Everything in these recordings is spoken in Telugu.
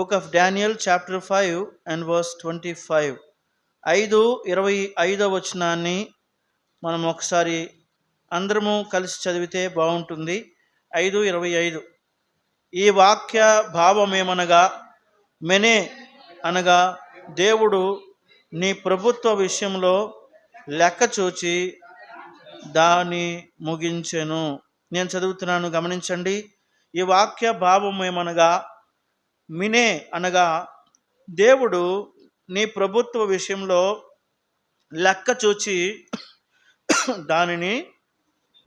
Book of Daniel chapter five and verse twenty five. ఐదు ఇరవై ఐదో వచనాన్ని మనం ఒకసారి అందరము కలిసి చదివితే బాగుంటుంది. ఐదు ఇరవై ఐదు. ఈ వాక్య భావమేమనగా మెనే అనగా దేవుడు నీ ప్రభుత్వ విషయంలో లెక్క చూచి దాన్ని ముగించెను. నేను చదువుతున్నాను గమనించండి. ఈ వాక్య భావం ఏమనగా మినే అనగా దేవుడు నీ ప్రభుత్వ విషయంలో లెక్క చూచి దానిని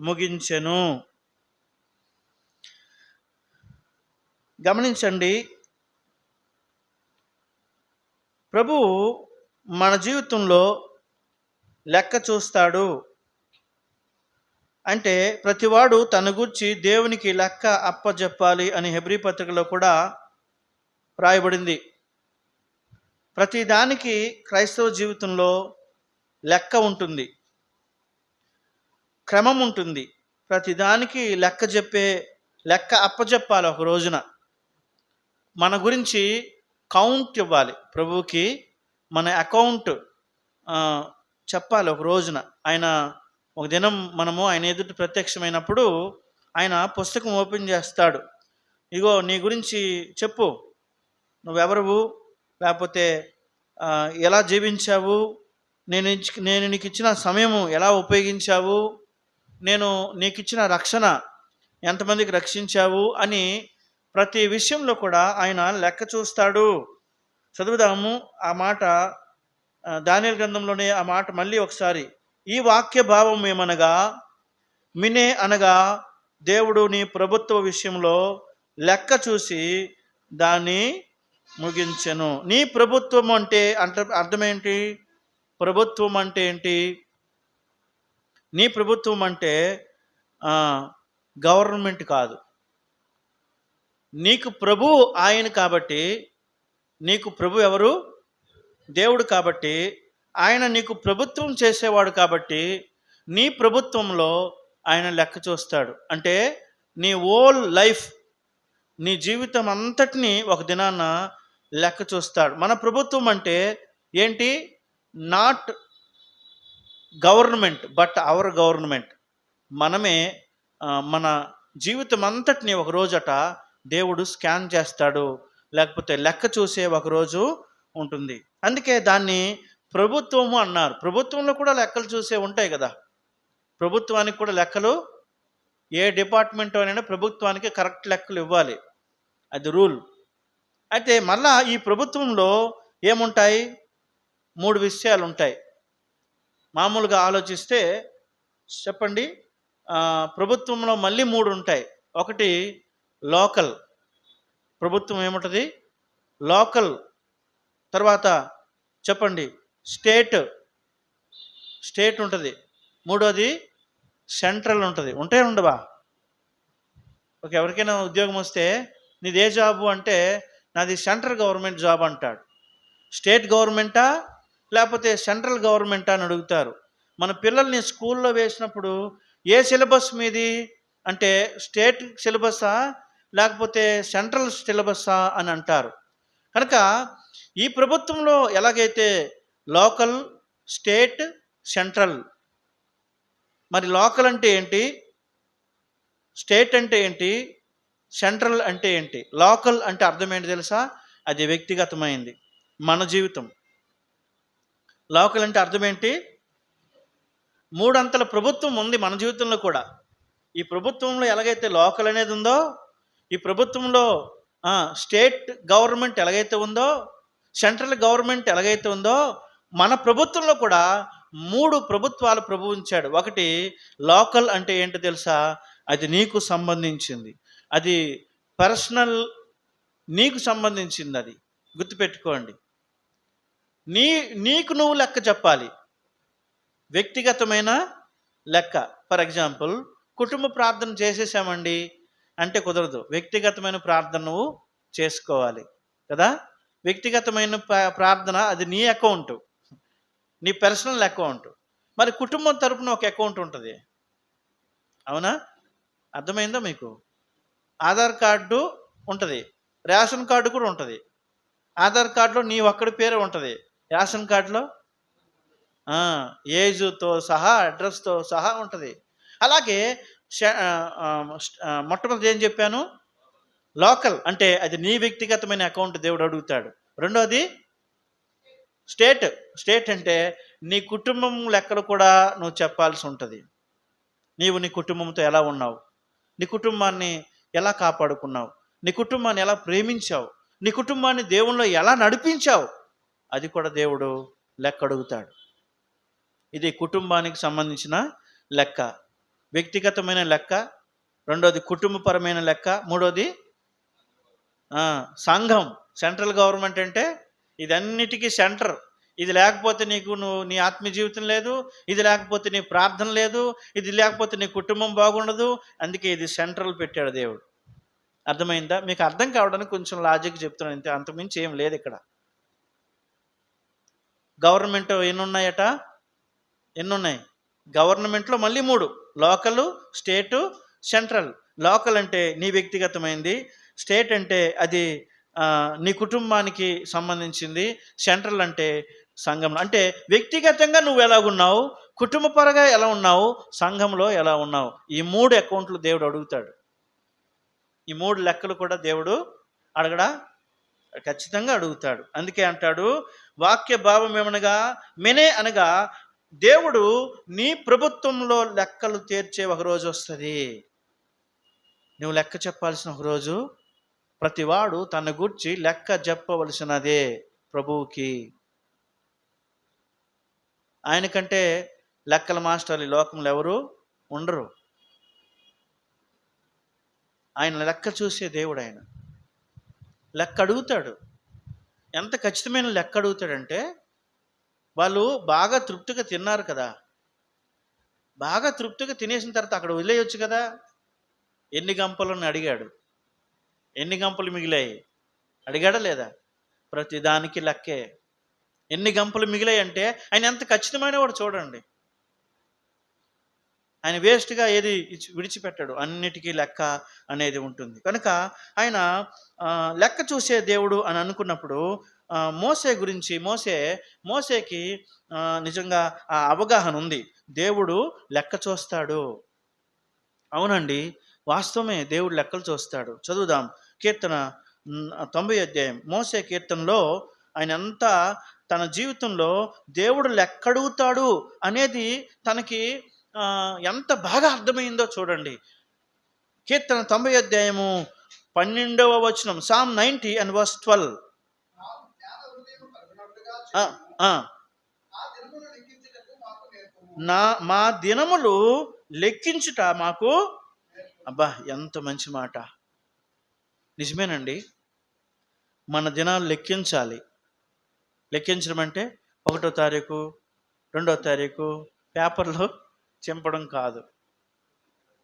ముగించెను. గమనించండి ప్రభు మన జీవితంలో లెక్క చూస్తాడు. అంటే ప్రతివాడు తన గురించి దేవునికి లెక్క అప్పజెప్పాలి అని హెబ్రి పత్రికలో కూడా రాయబడింది. ప్రతిదానికి క్రైస్తవ జీవితంలో లెక్క ఉంటుంది. క్రమం ఉంటుంది. ప్రతిదానికి లెక్క చెప్పే లెక్క అప్పచెప్పాలి ఒక రోజున. మన గురించి కౌంట్ ఇవ్వాలి. ప్రభువుకి మన అకౌంట్ చెప్పాలి ఒక రోజున. ఆయన ఒక దినం మనము ఆయన ఎదుట ప్రత్యక్షమైనప్పుడు ఆయన పుస్తకం ఓపెన్ చేస్తాడు. ఇగో నీ గురించి చెప్పు. నువ్వెవరువు? లేకపోతే ఎలా జీవించావు? నేను నేను నీకు ఇచ్చిన సమయము ఎలా ఉపయోగించావు? నేను నీకు ఇచ్చిన రక్షణ ఎంతమందికి రక్షించావు? అని ప్రతి విషయంలో కూడా ఆయన లెక్క చూస్తాడు. చదువుదాము. ఆ మాట దానియల్ గ్రంథంలోనే ఆ మాట మళ్ళీ ఒకసారి. ఈ వాక్య భావం ఏమనగా మినే అనగా దేవుడు నీ ప్రభుత్వ విషయంలో లెక్క చూసి దాన్ని ముగించెను. నీ ప్రభుత్వం అంటే అంట అర్థమేంటి? ప్రభుత్వం అంటే ఏంటి? నీ ప్రభుత్వం అంటే గవర్నమెంట్ కాదు. నీకు ప్రభు ఆయన కాబట్టి నీకు ప్రభు ఎవరు? దేవుడు కాబట్టి ఆయన నీకు ప్రభుత్వం చేసేవాడు కాబట్టి నీ ప్రభుత్వంలో ఆయన లెక్క చూస్తాడు. అంటే నీ ఓల్ లైఫ్ నీ జీవితం అంతటిని ఒక దినాన లెక్క చూస్తాడు. మన ప్రభుత్వం అంటే ఏంటి? Not government but our government మనమే మన జీవితం అంతటిని ఒక రోజట దేవుడు స్కాన్ చేస్తాడు. లేకపోతే లెక్క చూసే ఒక రోజు ఉంటుంది. అందుకే దాన్ని ప్రభుత్వము అన్నారు. ప్రభుత్వంలో కూడా లెక్కలు చూసే ఉంటాయి కదా. ప్రభుత్వానికి కూడా లెక్కలు ఏ డిపార్ట్మెంట్ అయినా ప్రభుత్వానికి కరెక్ట్ లెక్కలు ఇవ్వాలి. అది రూల్. అయితే మళ్ళా ఈ ప్రభుత్వంలో ఏముంటాయి? మూడు విషయాలు ఉంటాయి మామూలుగా ఆలోచిస్తే చెప్పండి. ప్రభుత్వంలో మళ్ళీ మూడు ఉంటాయి ఒకటి లోకల్. ప్రభుత్వం ఏముంటుంది? లోకల్. తర్వాత చెప్పండి. స్టేట్. స్టేట్ ఉంటుంది మూడోది సెంట్రల్ ఉంటుంది ఉంటే ఉండవా? ఒక ఎవరికైనా ఉద్యోగం వస్తే నీదే జాబు అంటే నాది సెంట్రల్ గవర్నమెంట్ జాబ్ అంటాడు. స్టేట్ గవర్నమెంటా? లేకపోతే సెంట్రల్ గవర్నమెంటా అని అడుగుతారు. మన పిల్లల్ని స్కూల్లో వేసినప్పుడు ఏ సిలబస్ మీది? అంటే స్టేట్ సిలబస్సా లేకపోతే సెంట్రల్ సిలబస్సా అని అంటారు. కనుక ఈ ప్రభుత్వంలో ఎలాగైతే లోకల్ స్టేట్ సెంట్రల్ మరి లోకల్ అంటే ఏంటి? స్టేట్ అంటే ఏంటి? సెంట్రల్ అంటే ఏంటి? లోకల్ అంటే అర్థం ఏంటి తెలుసా? అది వ్యక్తిగతమైంది. మన జీవితం. లోకల్ అంటే అర్థం ఏంటి? మూడంతల ప్రభుత్వం ఉంది మన జీవితంలో కూడా. ఈ ప్రభుత్వంలో ఎలాగైతే లోకల్ అనేది ఉందో ఈ ప్రభుత్వంలో స్టేట్ గవర్నమెంట్ ఎలాగైతే ఉందో సెంట్రల్ గవర్నమెంట్ ఎలాగైతే ఉందో మన ప్రభుత్వంలో కూడా మూడు ప్రభుత్వాలు ప్రభువించాడు ఒకటి లోకల్ అంటే ఏంటో తెలుసా? అది నీకు సంబంధించింది. అది పర్సనల్ నీకు సంబంధించింది అది గుర్తుపెట్టుకోండి. నీ నీకు నువ్వు లెక్క చెప్పాలి. వ్యక్తిగతమైన లెక్క. ఫర్ ఎగ్జాంపుల్ కుటుంబ ప్రార్థన చేసేసామండి అంటే కుదరదు. వ్యక్తిగతమైన ప్రార్థన నువ్వు చేసుకోవాలి. కదా? వ్యక్తిగతమైన ప్రార్థన అది నీ అకౌంట్. నీ పర్సనల్ అకౌంట్. మరి కుటుంబం తరపున ఒక అకౌంట్ ఉంటుంది. అవునా? అర్థమైందా మీకు? ఆధార్ కార్డు ఉంటుంది. రేషన్ కార్డు కూడా ఉంటుంది. ఆధార్ కార్డులో నీ ఒక్కడి పేరే ఉంటుంది. రేషన్ కార్డులో ఏజ్తో సహా అడ్రస్తో సహా ఉంటుంది. అలాగే మొట్టమొదటి ఏం చెప్పాను? లోకల్ అంటే అది నీ వ్యక్తిగతమైన అకౌంట్ దేవుడు అడుగుతాడు. రెండోది స్టేట్. స్టేట్ అంటే నీ కుటుంబం లెక్కలు కూడా నువ్వు చెప్పాల్సి ఉంటుంది. నీవు నీ కుటుంబంతో ఎలా ఉన్నావు? నీ కుటుంబాన్ని ఎలా కాపాడుకున్నావు? నీ కుటుంబాన్ని ఎలా ప్రేమించావు? నీ కుటుంబాన్ని దేవుల్లో ఎలా నడిపించావు? అది కూడా దేవుడు లెక్క అడుగుతాడు ఇది కుటుంబానికి సంబంధించిన లెక్క. వ్యక్తిగతమైన లెక్క. రెండోది కుటుంబపరమైన లెక్క. మూడోది సంఘం. సెంట్రల్ గవర్నమెంట్ అంటే ఇదన్నిటికీ సెంటర్. ఇది లేకపోతే నీకు నువ్వు నీ ఆత్మీయ జీవితం లేదు ఇది లేకపోతే నీ ప్రార్థన లేదు ఇది లేకపోతే నీ కుటుంబం బాగుండదు. అందుకే ఇది సెంట్రల్ పెట్టాడు దేవుడు. అర్థమైందా? మీకు అర్థం కావడానికి కొంచెం లాజిక్ చెప్తున్నాను అంతే అంతకుమించి ఏం లేదు ఇక్కడ. గవర్నమెంట్ ఎన్ని ఉన్నాయట ఎన్ని ఉన్నాయి గవర్నమెంట్లో మళ్ళీ మూడు. లోకల్ స్టేటు సెంట్రల్. లోకల్ అంటే నీ వ్యక్తిగతమైంది స్టేట్ అంటే అది నీ కుటుంబానికి సంబంధించింది సెంట్రల్ అంటే సంఘం అంటే వ్యక్తిగతంగా నువ్వు ఎలా ఉన్నావు కుటుంబపరంగా ఎలా ఉన్నావు? సంఘంలో ఎలా ఉన్నావు? ఈ మూడు అకౌంట్లు దేవుడు అడుగుతాడు. ఈ మూడు లెక్కలు కూడా దేవుడు అడగడా ఖచ్చితంగా అడుగుతాడు. అందుకే అంటాడు వాక్య భావం ఏమనగా మెనే అనగా దేవుడు నీ ప్రభుత్వంలో లెక్కలు తీర్చే ఒక రోజు వస్తుంది. నువ్వు లెక్క చెప్పాల్సిన ఒక రోజు ప్రతివాడు తన గురించి లెక్క చెప్పవలసినదే ప్రభువుకి. ఆయన కంటే లెక్కల మాస్టర్లు ఈ లోకంలో ఎవరు ఉండరు. ఆయన లెక్క చూసే దేవుడు ఆయన. లెక్క అడుగుతాడు. ఎంత ఖచ్చితమైన లెక్క అడుగుతాడంటే వాళ్ళు బాగా తృప్తిగా తిన్నారు కదా. బాగా తృప్తిగా తినేసిన తర్వాత అక్కడ వదిలేయొచ్చు కదా. ఎన్ని గంపలను అడిగాడు. ఎన్ని గంపలు మిగిలాయి? అడిగాడా లేదా? ప్రతిదానికి లెక్కే. ఎన్ని గంపలు మిగిలాయంటే ఆయన ఎంత ఖచ్చితమైన వాడు చూడండి. ఆయన వేస్ట్గా ఏది విడిచిపెట్టాడు. అన్నిటికీ లెక్క అనేది ఉంటుంది. కనుక ఆయన లెక్క చూసే దేవుడు అని అనుకున్నప్పుడు మోసే గురించి మోసే మోసేకి నిజంగా ఆ అవగాహన ఉంది. దేవుడు లెక్క చూస్తాడు. అవునండి. వాస్తవమే దేవుడు లెక్కలు చూస్తాడు. చదువుదాం. కీర్తన తొంభై అధ్యాయం. మోసే కీర్తనలో ఆయన అంతా తన జీవితంలో దేవుడు లెక్కడుగుతాడు అనేది తనకి ఎంత బాగా అర్థమైందో చూడండి. కీర్తన తొంభై అధ్యాయము పన్నెండవ వచనం psalm ninety and verse twelve నా మా దినములు లెక్కించుట మాకు అబ్బా ఎంత మంచి మాట. నిజమేనండి. మన దినాలు లెక్కించాలి. లెక్కించడం అంటే ఒకటో తారీఖు రెండో తారీఖు పేపర్లో చింపడం కాదు.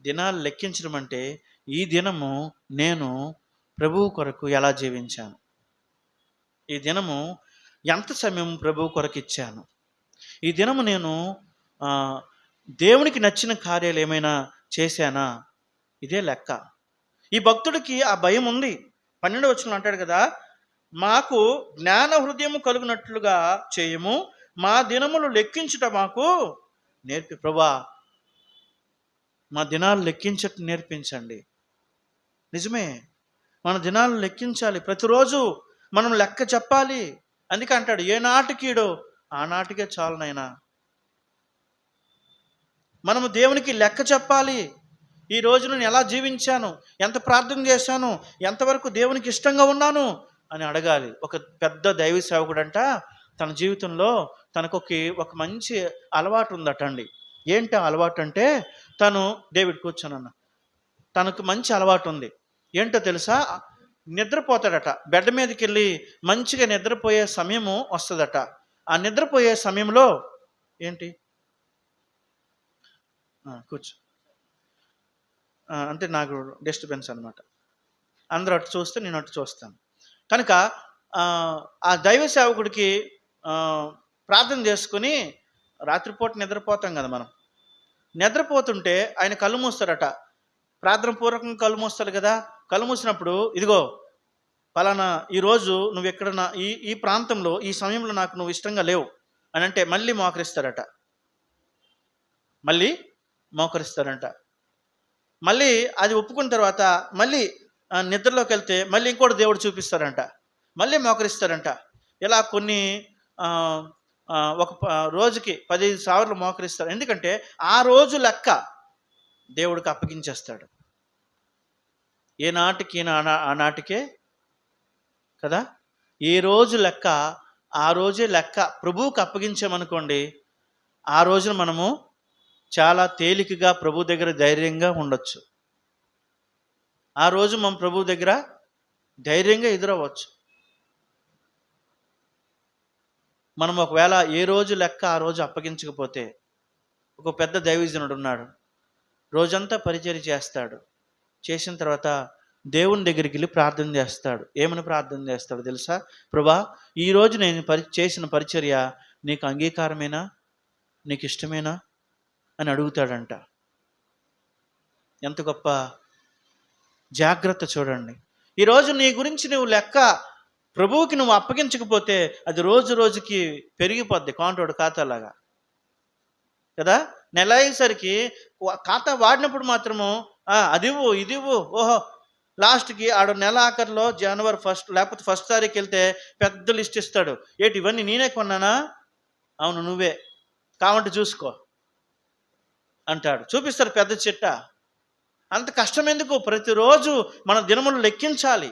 దినాలు లెక్కించడం అంటే ఈ దినము నేను ప్రభువు కొరకు ఎలా జీవించాను? ఈ దినము ఎంత సమయం ప్రభువు కొరకు ఇచ్చాను? ఈ దినము నేను దేవునికి నచ్చిన కార్యాలు ఏమైనా చేశానా? ఇదే లెక్క. ఈ భక్తుడికి ఆ భయం ఉంది. పన్నెండు వచ్చిన అంటాడు కదా మాకు జ్ఞాన హృదయము కలుగునట్లుగా చేయము. మా దినములు లెక్కించుట మాకు నేర్పి ప్రభా మా దినాలు లెక్కించట నేర్పించండి. నిజమే మన దినాలు లెక్కించాలి. ప్రతిరోజు మనం లెక్క చెప్పాలి. అందుకే అంటాడు ఏ నాటికీడో ఆ నాటికే చాలు మనము దేవునికి లెక్క చెప్పాలి. ఈ రోజు నేను ఎలా జీవించాను? ఎంత ప్రార్థన చేశాను? ఎంతవరకు దేవునికి ఇష్టంగా ఉన్నాను? అని అడగాలి. ఒక పెద్ద దైవ సేవకుడంట తన జీవితంలో తనకు ఒక మంచి అలవాటు ఉందట అండి ఏంటి అలవాటు అంటే తను డేవిడ్ కూర్చోనన్న. తనకు మంచి అలవాటు ఉంది ఏంటో తెలుసా? నిద్రపోతాడట. బెడ్ మీదకి వెళ్ళి మంచిగా నిద్రపోయే సమయము వస్తుందట. ఆ నిద్రపోయే సమయంలో ఏంటి? కూర్చో. అంటే నాకు డిస్టర్బెన్స్ అనమాట అందరూ అటు చూస్తే నేను అటు చూస్తాను. కనుక ఆ, దైవ సేవకుడికి ప్రార్థన చేసుకుని రాత్రిపూట నిద్రపోతాం కదా మనం. నిద్రపోతుంటే ఆయన కళ్ళు మూస్తారట. ప్రార్థన పూర్వకంగా కళ్ళు మూస్తారు కదా. కళ్ళు మూసినప్పుడు ఇదిగో పలానా ఈరోజు నువ్వు ఎక్కడ నా ఈ ఈ ప్రాంతంలో ఈ సమయంలో నాకు నువ్వు ఇష్టంగా లేవు అని అంటే మళ్ళీ మోకరిస్తారట. మళ్ళీ మోకరిస్తారంట. మళ్ళీ అది ఒప్పుకున్న తర్వాత మళ్ళీ నిద్రలోకి వెళ్తే మళ్ళీ ఇంకోటి దేవుడు చూపిస్తారంట మళ్ళీ మోకరిస్తారంట ఇలా కొన్ని ఒక ప- రోజుకి పదిహేను సార్లు మోకరిస్తారు. ఎందుకంటే ఆ రోజు లెక్క దేవుడికి అప్పగించేస్తాడు. ఏ నాటికి నా- కదా? ఏ రోజు లెక్క ఆ రోజే లెక్క ప్రభువుకి అప్పగించామనుకోండి ఆ రోజున మనము చాలా తేలికగా ప్రభు దగ్గర ధైర్యంగా ఉండొచ్చు. ఆ రోజు మనం ప్రభు దగ్గర ధైర్యంగా ఎదురవ్వచ్చు. మనం ఒకవేళ ఏ రోజు లెక్క ఆ రోజు అప్పగించకపోతే ఒక పెద్ద దైవజనుడు ఉన్నాడు. రోజంతా పరిచయం చేస్తాడు. చేసిన తర్వాత దేవుని దగ్గరికి వెళ్ళి ప్రార్థన చేస్తాడు. ఏమని ప్రార్థన చేస్తాడు తెలుసా? ప్రభా ఈరోజు నేను పరి చేసిన పరిచర్య నీకు అంగీకారమేనా? నీకు ఇష్టమేనా? అని అడుగుతాడంట. ఎంత గొప్ప జాగ్రత్త చూడండి. ఈరోజు నీ గురించి నువ్వు లెక్క ప్రభువుకి నువ్వు అప్పగించకపోతే అది రోజు రోజుకి పెరిగిపోద్ది కాంటోడు ఖాతాలాగా. కదా? నెల అయ్యేసరికి ఖాతా వాడినప్పుడు మాత్రము "ఆ, అదివ్వు ఇదివ్వు ఓహో లాస్ట్కి ఆడు నెల ఆఖరిలో జనవరి ఫస్ట్ లేకపోతే ఫస్ట్ తారీఖు వెళ్తే పెద్ద లిస్ట్ ఇస్తాడు. ఏటి ఇవన్నీ నేనే కొన్నానా? అవును నువ్వే. కావంటే చూసుకో. అంటాడు. చూపిస్తాడు పెద్ద చిట్ట. అంత కష్టం ఎందుకు ప్రతిరోజు మన దినములు లెక్కించాలి.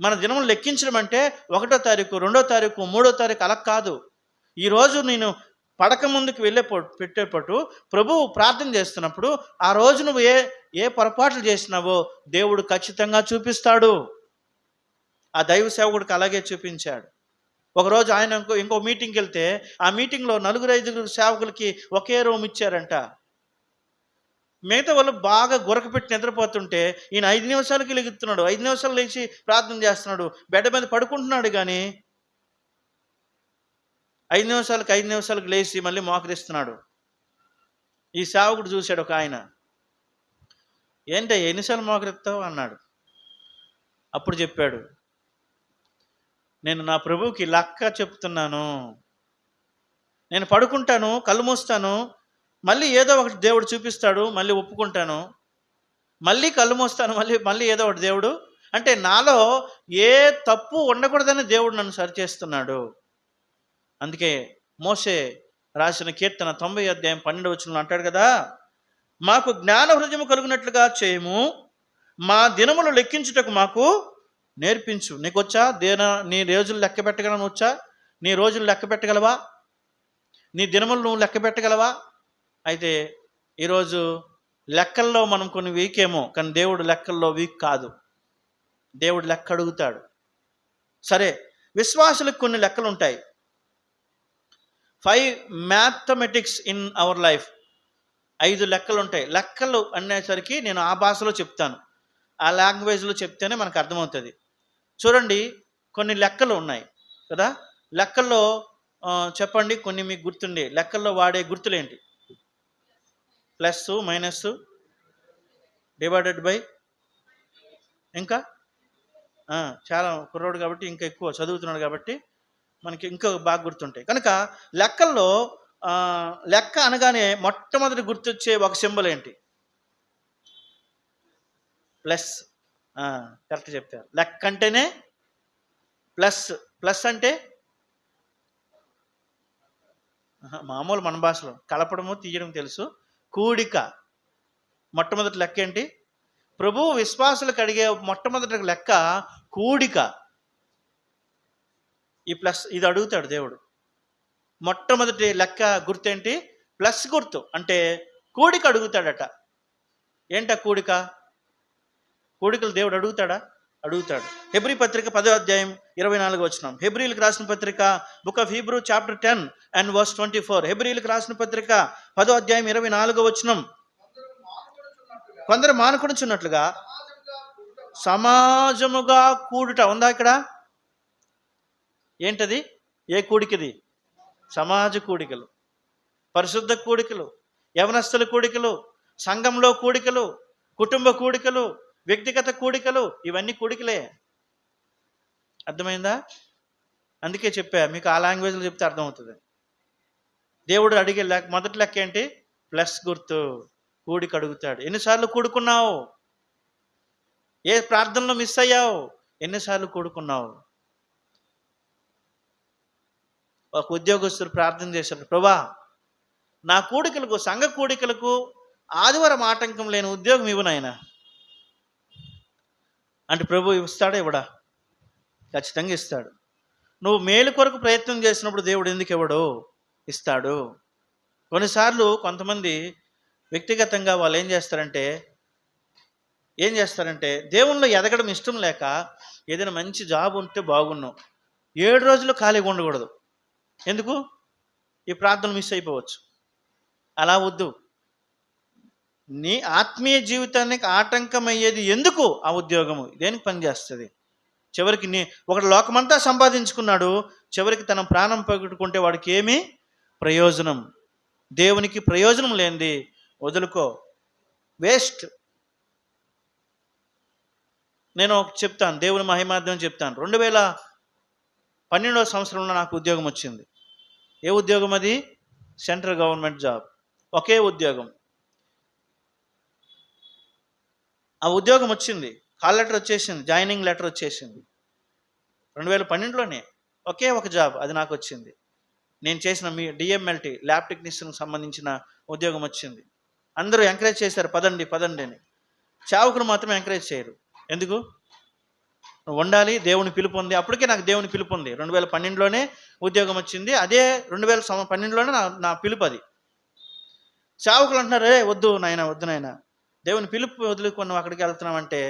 మన దినములు లెక్కించడం అంటే ఒకటో తారీఖు రెండో తారీఖు మూడో తారీఖు అలా కాదు. ఈరోజు నేను పడక ముందుకు వెళ్ళే పొ- పెట్టేపట్టు ప్రభువు ప్రార్థన చేస్తున్నప్పుడు ఆ రోజు నువ్వు ఏ ఏ పొరపాట్లు చేసినావో దేవుడు ఖచ్చితంగా చూపిస్తాడు. ఆ దైవ సేవకుడికి అలాగే చూపించాడు. ఒకరోజు ఆయన ఇంకో ఇంకో మీటింగ్కి వెళ్తే ఆ మీటింగ్లో నలుగురు ఐదుగురు సేవకులకి ఒకే రూమ్ ఇచ్చారంట. మిగతా వాళ్ళు బాగా గురక పెట్టి నిద్రపోతుంటే ఈయన ఐదు నిమిషాలకి లెగుతున్నాడు ఐదు నిమిషాలు లేచి ప్రార్థన చేస్తున్నాడు బెడ్ మీద పడుకుంటున్నాడు కానీ ఐదు నిమిషాలకు ఐదు నిమిషాలకు లేచి మళ్ళీ మోకరిస్తున్నాడు. ఈ సేవకుడు చూశాడు ఒక ఆయన. ఏంటి ఎన్నిసార్లు మోకరిస్తావు? అన్నాడు. అప్పుడు చెప్పాడు నేను నా ప్రభువుకి లక్క చెప్తున్నాను. నేను పడుకుంటాను కళ్ళు మూస్తాను మళ్ళీ ఏదో ఒకటి దేవుడు చూపిస్తాడు మళ్ళీ ఒప్పుకుంటాను. మళ్ళీ కళ్ళు మూస్తాను మళ్ళీ మళ్ళీ ఏదో ఒకటి దేవుడు. అంటే నాలో ఏ తప్పు ఉండకూడదని దేవుడు నన్ను సరిచేస్తున్నాడు. అందుకే మోసే రాసిన కీర్తన తొంభై అధ్యాయం పన్నెండు వచ్చిన అంటాడు కదా మాకు జ్ఞాన హృదయం కలుగునట్లుగా చేయము. మా దినములు లెక్కించుటకు మాకు నేర్పించు. నీకు వచ్చా దేన నీ రోజులు లెక్క పెట్టగలను వచ్చా నీ రోజులు లెక్క పెట్టగలవా? నీ దినములు నువ్వు లెక్క పెట్టగలవా? అయితే ఈరోజు లెక్కల్లో మనం కొన్ని వీక్ ఏమో కానీ దేవుడు లెక్కల్లో వీక్ కాదు. దేవుడు లెక్క అడుగుతాడు. సరే విశ్వాసులకు కొన్ని లెక్కలు ఉంటాయి five mathematics in our life. ఐదు లెక్కలు ఉంటాయి లెక్కలు అనేసరికి నేను ఆ భాషలో చెప్తాను. ఆ లాంగ్వేజ్లో చెప్తేనే మనకు అర్థమవుతుంది. చూడండి కొన్ని లెక్కలు ఉన్నాయి కదా? లెక్కల్లో చెప్పండి కొన్ని మీకు గుర్తుండే. లెక్కల్లో వాడే గుర్తులేంటి? ప్లస్ మైనస్ డివైడెడ్ బై ఇంకా? చాలా కుర్రోడు కాబట్టి ఇంకా ఎక్కువ చదువుతున్నాడు కాబట్టి మనకి ఇంకా బాగా గుర్తుంటాయి. కనుక లెక్కల్లో లెక్క అనగానే మొట్టమొదటి గుర్తొచ్చే ఒక సింబల్ ఏంటి? ప్లస్. కరెక్ట్ చెప్తారు లెక్క అంటేనే ప్లస్. ప్లస్ అంటే? మామూలు మన భాషలో కలపడము తీయడం తెలుసు. కూడిక. మొట్టమొదటి లెక్క ఏంటి? ప్రభు విశ్వాసులకు అడిగే మొట్టమొదటి లెక్క కూడిక. ఈ ప్లస్ ఇది అడుగుతాడు దేవుడు. మొట్టమొదటి లెక్క గుర్తేంటి ప్లస్ గుర్తు. అంటే కూడిక అడుగుతాడట. ఏంట కూడిక? కూడికలు దేవుడు అడుగుతాడా? అడుగుతాడు. హెబ్రి పత్రిక పదో అధ్యాయం ఇరవై నాలుగు వచ్చినాం హెబ్రిలకు రాసిన పత్రిక book of Hebrew chapter ten and verse twenty four. హెబ్రిలకు రాసిన పత్రిక పదో అధ్యాయం ఇరవై నాలుగో వచ్చినాం కొందరు మానబడుచున్నట్టుగా మానుకొనిచున్నట్లుగా సమాజముగా కూడుట ఉందా ఇక్కడ? ఏంటది? ఏ కూడికది? సమాజ కూడికలు పరిశుద్ధ కూడికలు యవనస్తుల కూడికలు సంఘంలో కూడికలు కుటుంబ కూడికలు వ్యక్తిగత కూడికలు ఇవన్నీ కూడికలే. అర్థమైందా? అందుకే చెప్పా మీకు ఆ లాంగ్వేజ్లో చెప్తే అర్థమవుతుంది. దేవుడు అడిగే లెక్క మొదటి లెక్క ఏంటి? ప్లస్ గుర్తు కూడికి అడుగుతాడు. ఎన్నిసార్లు కూడుకున్నావు? ఏ ప్రార్థనలో మిస్ అయ్యావు? ఎన్నిసార్లు కూడుకున్నావు? ఒక ఉద్యోగస్తుడు ప్రార్థన చేశాడు ప్రభా నా కూడికలకు సంఘ కూడికలకు ఆదివారం ఆటంకం లేని ఉద్యోగం ఇవ్వు అంటే ప్రభు ఇస్తాడా? ఇవ్వడా? ఖచ్చితంగా ఇస్తాడు. నువ్వు మేలు కొరకు ప్రయత్నం చేసినప్పుడు దేవుడు ఎందుకు ఇవ్వడు? ఇస్తాడు. కొన్నిసార్లు కొంతమంది వ్యక్తిగతంగా వాళ్ళు ఏం చేస్తారంటే ఏం చేస్తారంటే దేవుణ్ణి ఎదగడం ఇష్టం లేక ఏదైనా మంచి జాబ్ ఉంటే బాగున్నావు ఏడు రోజులు ఖాళీగా ఉండకూడదు. ఎందుకు? ఈ ప్రార్థన మిస్ అయిపోవచ్చు. అలా వద్దు. నీ ఆత్మీయ జీవితానికి ఆటంకం అయ్యేది ఎందుకు ఆ ఉద్యోగము? దేనికి పనిచేస్తుంది? చివరికి నీ ఒకటి లోకమంతా సంపాదించుకున్నాడు చివరికి తన ప్రాణం పగట్టుకుంటే వాడికి ఏమి ప్రయోజనం? దేవునికి ప్రయోజనం లేనిది వదులుకో. వేస్ట్. నేను చెప్తాను దేవుని మహిమార్థం చెప్తాను. రెండు వేల పన్నెండవ సంవత్సరంలో నాకు ఉద్యోగం వచ్చింది. ఏ ఉద్యోగం అది? Central government job. ఒకే ఉద్యోగం. ఆ ఉద్యోగం వచ్చింది. కాల్ లెటర్ వచ్చేసింది. జాయినింగ్ లెటర్ వచ్చేసింది. రెండు వేల పన్నెండులోనే ఒకే ఒక జాబ్ అది నాకు వచ్చింది. నేను చేసిన మీ డిఎంఎల్టీ ల్యాబ్ టెక్నీషియన్కి సంబంధించిన ఉద్యోగం వచ్చింది. అందరూ ఎంకరేజ్ చేశారు. పదండి పదండి అని. చావుకులు మాత్రం ఎంకరేజ్ చేయరు. ఎందుకు? నువ్వు ఉండాలి దేవుని పిలుపు ఉంది. అప్పటికే నాకు దేవుని పిలుపు ఉంది. రెండు వేల పన్నెండులోనే ఉద్యోగం వచ్చింది. అదే రెండు వేల పన్నెండులోనే నా నా పిలుపు అది. చావుకులు అంటున్నారు వద్దు నాయన వద్దు నాయన. దేవుని పిలుపు వదులుకొని అక్కడికి వెళ్తున్నామంటే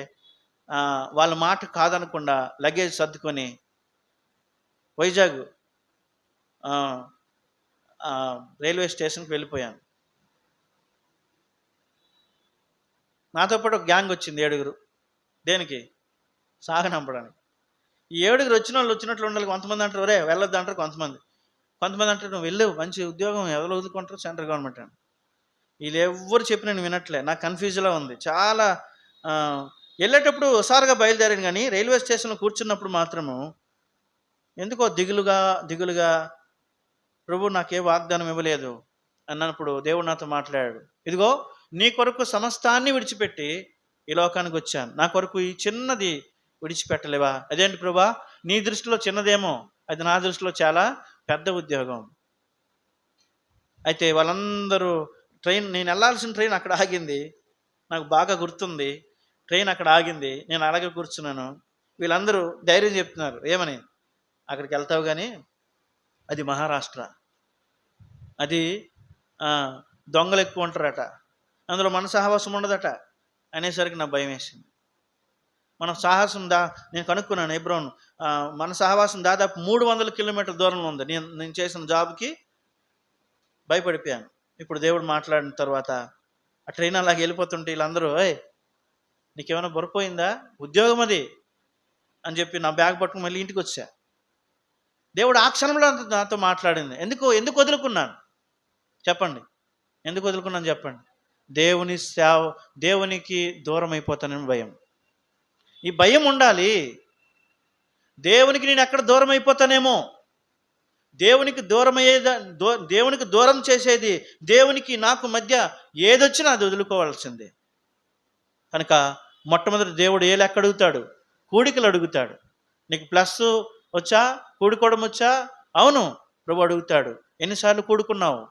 వాళ్ళ మాట కాదనకుండా లగేజ్ సర్దుకొని వైజాగ్ రైల్వే స్టేషన్కి వెళ్ళిపోయాను. నాతో పాటు ఒక గ్యాంగ్ వచ్చింది ఏడుగురు దేనికి? సాగనంపడానికి ఈ ఏడుగురు వచ్చిన వాళ్ళు వచ్చినట్లు ఉండాలి కొంతమంది అంటారు రే వెళ్ళొద్దు అంటారు కొంతమంది. కొంతమంది అంటారు నువ్వు వెళ్ళు మంచి ఉద్యోగం ఎవరు వదులుకుంటారు? సెంట్రల్ గవర్నమెంట్ అని వీళ్ళు ఎవ్వరు చెప్పి నేను వినట్లే. నాకు కన్ఫ్యూజ్లా ఉంది. చాలా వెళ్ళేటప్పుడు హుషారుగా బయలుదేరాను కానీ రైల్వే స్టేషన్లో కూర్చున్నప్పుడు మాత్రము ఎందుకో దిగులుగా దిగులుగా ప్రభు నాకే వాగ్దానం ఇవ్వలేదు అన్నప్పుడు దేవుడు నాతో మాట్లాడాడు. ఇదిగో నీ కొరకు సమస్తాన్ని విడిచిపెట్టి ఈ లోకానికి వచ్చాను. నా కొరకు ఈ చిన్నది విడిచిపెట్టలేవా? అదేంటి ప్రభా? నీ దృష్టిలో చిన్నదేమో. అది నా దృష్టిలో చాలా పెద్ద ఉద్యోగం. అయితే వాళ్ళందరూ ట్రైన్ నేను వెళ్ళాల్సిన ట్రైన్ అక్కడ ఆగింది. నాకు బాగా గుర్తుంది. ట్రైన్ అక్కడ ఆగింది. నేను అలాగే కూర్చున్నాను. వీళ్ళందరూ ధైర్యం చెప్తున్నారు. ఏమని? అక్కడికి వెళ్తావు కానీ అది మహారాష్ట్ర. అది దొంగలు ఎక్కువ ఉంటారట. అందులో మన సహవాసం ఉండదట. అనేసరికి నా భయం వేసింది. మన సాహసం దా నేను కనుక్కున్నాను ఎబ్రోన్. మన సహవాసం దాదాపు మూడు వందల కిలోమీటర్ల దూరంలో ఉంది. నేను నేను చేసిన జాబ్కి భయపడిపోయాను. ఇప్పుడు దేవుడు మాట్లాడిన తర్వాత ఆ ట్రైన్ అలాగే వెళ్ళిపోతుంటే వీళ్ళందరూ ఏయ్ నీకేమైనా బొరపోయిందా? ఉద్యోగం అది. అని చెప్పి నా బ్యాగ్ పట్టుకుని మళ్ళీ ఇంటికి వచ్చా. దేవుడు ఆ క్షణంలో నాతో మాట్లాడింది. ఎందుకు ఎందుకు వదులుకున్నాను? చెప్పండి. ఎందుకు వదులుకున్నాను? చెప్పండి. దేవుని సేవ దేవునికి దూరం అయిపోతానని భయం. ఈ భయం ఉండాలి. దేవునికి నేను ఎక్కడ దూరం అయిపోతానేమో దేవునికి దూరం అయ్యేదా దేవునికి దూరం చేసేది దేవునికి నాకు మధ్య ఏదొచ్చినా అది వదులుకోవాల్సిందే. కనుక మొట్టమొదటి దేవుడు ఏ లెక్క అడుగుతాడు? కూడికలు అడుగుతాడు. నీకు ప్లస్ వచ్చా? కూడుకోవడం వచ్చా? అవును ప్రభు అడుగుతాడు. ఎన్నిసార్లు కూడుకున్నావు?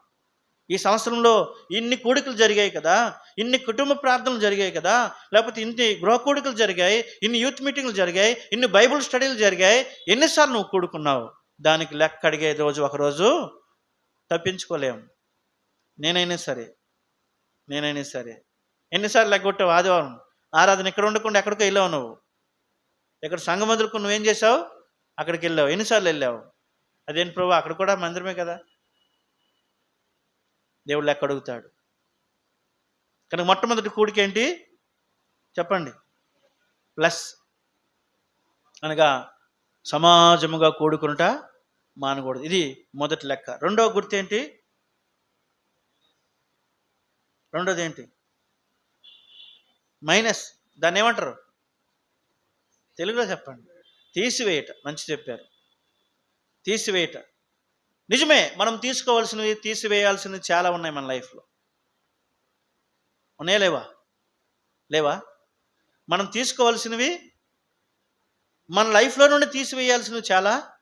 ఈ సంవత్సరంలో ఇన్ని కూడికలు జరిగాయి కదా? ఇన్ని కుటుంబ ప్రార్థనలు జరిగాయి కదా? లేకపోతే ఇన్ని గృహ కూడికలు జరిగాయి ఇన్ని యూత్ మీటింగ్లు జరిగాయి ఇన్ని బైబుల్ స్టడీలు జరిగాయి ఎన్నిసార్లు నువ్వు కూడుకున్నావు? దానికి లెక్క అడిగే రోజు ఒకరోజు తప్పించుకోలేము నేనైనా సరే నేనైనా సరే. ఎన్నిసార్లు లెగ్గొట్టావు ఆదివారం? ఆరాధన ఇక్కడ ఉండకుండా ఎక్కడికో వెళ్ళావు నువ్వు? ఇక్కడ సంఘం వదులుకుని నువ్వేం చేసావు అక్కడికి వెళ్ళావు. ఎన్నిసార్లు వెళ్ళావు? అదేంటి ప్రభు అక్కడ కూడా మందిరమే కదా? దేవుడు లెక్క అడుగుతాడు. కనుక మొట్టమొదటి కూడికేంటి? చెప్పండి. ప్లస్ అనగా సమాజముగా కూడుకునుట మానకూడదు. ఇది మొదటి లెక్క. రెండవ గుర్తు ఏంటి రెండోది ఏంటి మైనస్. దాన్ని ఏమంటారు తెలుగులో చెప్పండి. తీసివేయట. మంచి చెప్పారు. తీసివేయట. నిజమే మనం తీసుకోవాల్సినవి తీసివేయాల్సినవి చాలా ఉన్నాయి మన లైఫ్లో. ఉన్నాయా లేవా? లేవా? మనం తీసుకోవాల్సినవి మన లైఫ్లో నుండి తీసివేయాల్సినవి చాలా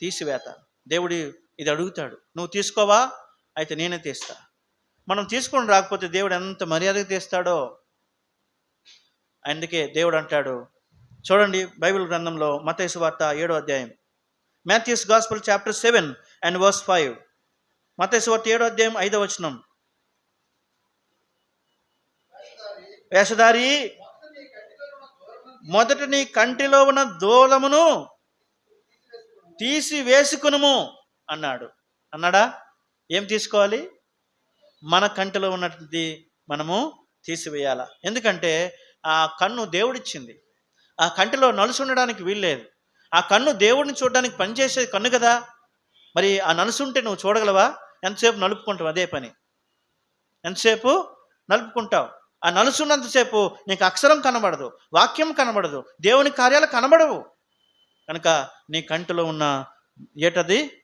తీసివేత. దేవుడి ఇది అడుగుతాడు నువ్వు తీసుకోవా? అయితే నేనే తీస్తా. మనం తీసుకొని రాకపోతే దేవుడు ఎంత మర్యాదగా తీస్తాడో? అందుకే దేవుడు అంటాడు చూడండి బైబిల్ గ్రంథంలో మతేసు వార్త ఏడో అధ్యాయం Matthew's gospel chapter seven and verse five. మతేసు వార్త ఏడో అధ్యాయం ఐదో వచనం. వేషధారి మొదట నీ కంటిలో ఉన్న దూలమును తీసి వేసుకునుము అన్నాడు. అన్నాడా? ఏం తీసుకోవాలి? మన కంటిలో ఉన్నటువంటి మనము తీసివేయాల? ఎందుకంటే ఆ కన్ను దేవుడిచ్చింది. ఆ కంటిలో నలుసు ఉండడానికి వీల్లేదు. ఆ కన్ను దేవుడిని చూడడానికి పనిచేసే కన్ను కదా. మరి ఆ నలుసు ఉంటే నువ్వు చూడగలవా? ఎంతసేపు నలుపుకుంటావు అదే పని? ఎంతసేపు నలుపుకుంటావు? ఆ నలుసున్నంతసేపు నీకు అక్షరం కనబడదు వాక్యం కనబడదు దేవుని కార్యాలు కనబడవు. కనుక నీ కంటిలో ఉన్న ఏటది?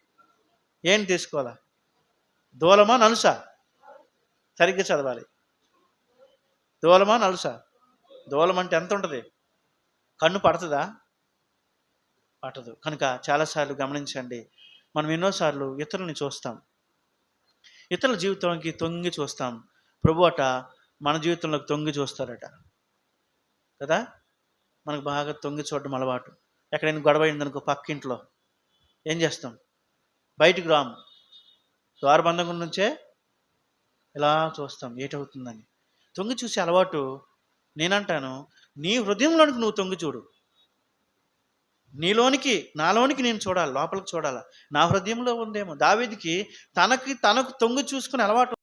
ఏం తీసుకోవాలా? దూలమా నలుసా? సరిగ్గా చదవాలి. దూలమా నలుసా? దూలం అంటే ఎంత ఉంటుంది? కన్ను పడుతుందా? పట్టదు. కనుక చాలాసార్లు గమనించండి. మనం ఎన్నోసార్లు ఇతరులని చూస్తాం. ఇతరుల జీవితానికి తొంగి చూస్తాం. ప్రభు అట మన జీవితంలోకి తొంగి చూస్తారట. కదా? మనకు బాగా తొంగి చూడడం అలవాటు. ఎక్కడైనా గొడవ అయిందనుకో పక్కింట్లో. ఏం చేస్తాం? బయటికి రాము. ద్వారబంధకం నుంచే ఇలా చూస్తాం ఏటవుతుందని. తొంగి చూసే అలవాటు నేనంటాను నీ హృదయంలోనికి నువ్వు తొంగి చూడు. నీలోనికి నాలోనికి నేను చూడాలి లోపలికి చూడాలి. నా హృదయంలో ఉందేమో. దావేదికి తనకి తనకు తొంగి చూసుకునే అలవాటు